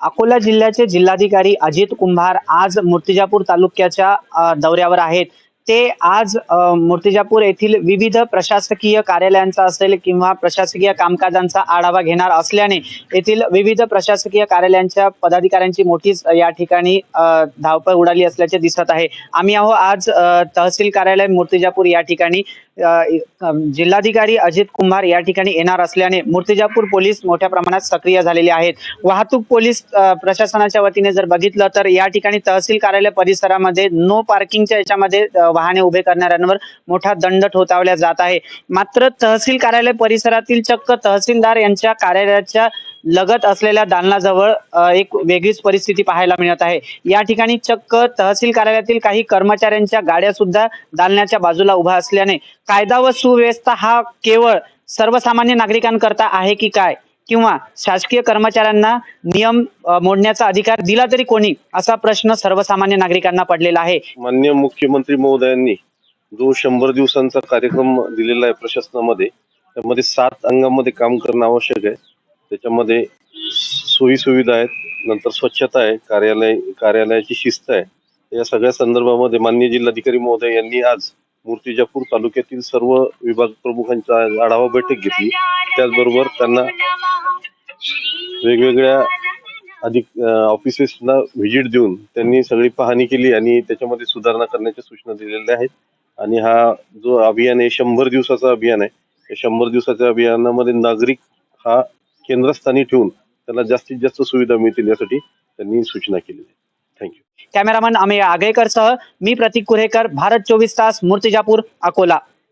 अकोला जिल्ह्याचे जिल्हाधिकारी अजित कुंभार आज मूर्तिजापूर तालुक्याच्या दौऱ्यावर आहेत. ते आज मूर्तिजापूर येथील विविध प्रशासकीय कार्यालयांचा असेल किंवा प्रशासकीय कामकाजांचा आढावा घेणार असल्याने येथील विविध प्रशासकीय कार्यालयांच्या पदाधिकाऱ्यांची मोठीच या ठिकाणी धावपळ उडाली असल्याचे दिसत आहे. आम्ही आहो आज तहसील कार्यालय मूर्तिजापूर या ठिकाणी. जिल्हाधिकारी अजित कुंभार या ठिकाणी येणार असल्याने मूर्तिजापूर पोलीस मोठ्या प्रमाणात सक्रिय झालेले आहेत. वाहतूक पोलीस प्रशासनाच्या वतीने जर बघितलं तर या ठिकाणी तहसील कार्यालय परिसरामध्ये नो पार्किंगच्या याच्यामध्ये वाहने उभे करणाऱ्यांवर मोठा दंड ठोठावला जात आहे. मात्र तहसील कार्यालय परिसरातील चक्क तहसीलदार यांच्या कार्यालयाच्या लगत असलेल्या दालनाजवळ एक वेगळीच परिस्थिती पाहायला मिळत आहे. या ठिकाणी चक्क तहसील कार्यालयातील काही कर्मचाऱ्यांच्या गाड्या सुद्धा दालनाच्या बाजूला उभा असल्याने कायदा व सुव्यवस्था हा केवळ सर्वसामान्य नागरिकांकरता आहे की काय? किंवा शासकीय कर्मचाऱ्यांना नियम मोडण्याचा अधिकार दिला तरी कोणी? असा प्रश्न सर्वसामान्य नागरिकांना पडलेला आहे. मान्य मुख्यमंत्री महोदयांनी जो शंभर दिवसांचा कार्यक्रम दिलेला आहे प्रशासनामध्ये त्यामध्ये सात अंगामध्ये काम करणं आवश्यक आहे. त्याच्यामध्ये सोयी सुविधा आहेत नंतर स्वच्छता आहे कार्यालय कार्यालयाची शिस्त आहे. या सगळ्या संदर्भामध्ये मान्य जिल्हाधिकारी महोदय यांनी आज मूर्तिजापूर तालुक्यातील सर्व विभाग प्रमुखांचा आढावा बैठक घेतली. त्याचबरोबर त्यांना वेगवेगळ्या अधिक ऑफिसेसला व्हिजिट देऊन त्यांनी सगळी पाहणी केली आणि त्याच्यामध्ये सुधारणा करण्याच्या सूचना दिलेल्या आहेत. आणि हा जो अभियान आहे शंभर दिवसाचा अभियान आहे. या शंभर दिवसाच्या अभियानामध्ये नागरिक हा केंद्रस्थानी ठेवून त्याला जास्तीत जास्त सुविधा मिळतील यासाठी त्यांनी सूचना केली आहे. थँक्यू कॅमेरामन अमेय आगेकरसह मी प्रतीक कुरेकर भारत चोवीस तास मूर्तिजापूर अकोला.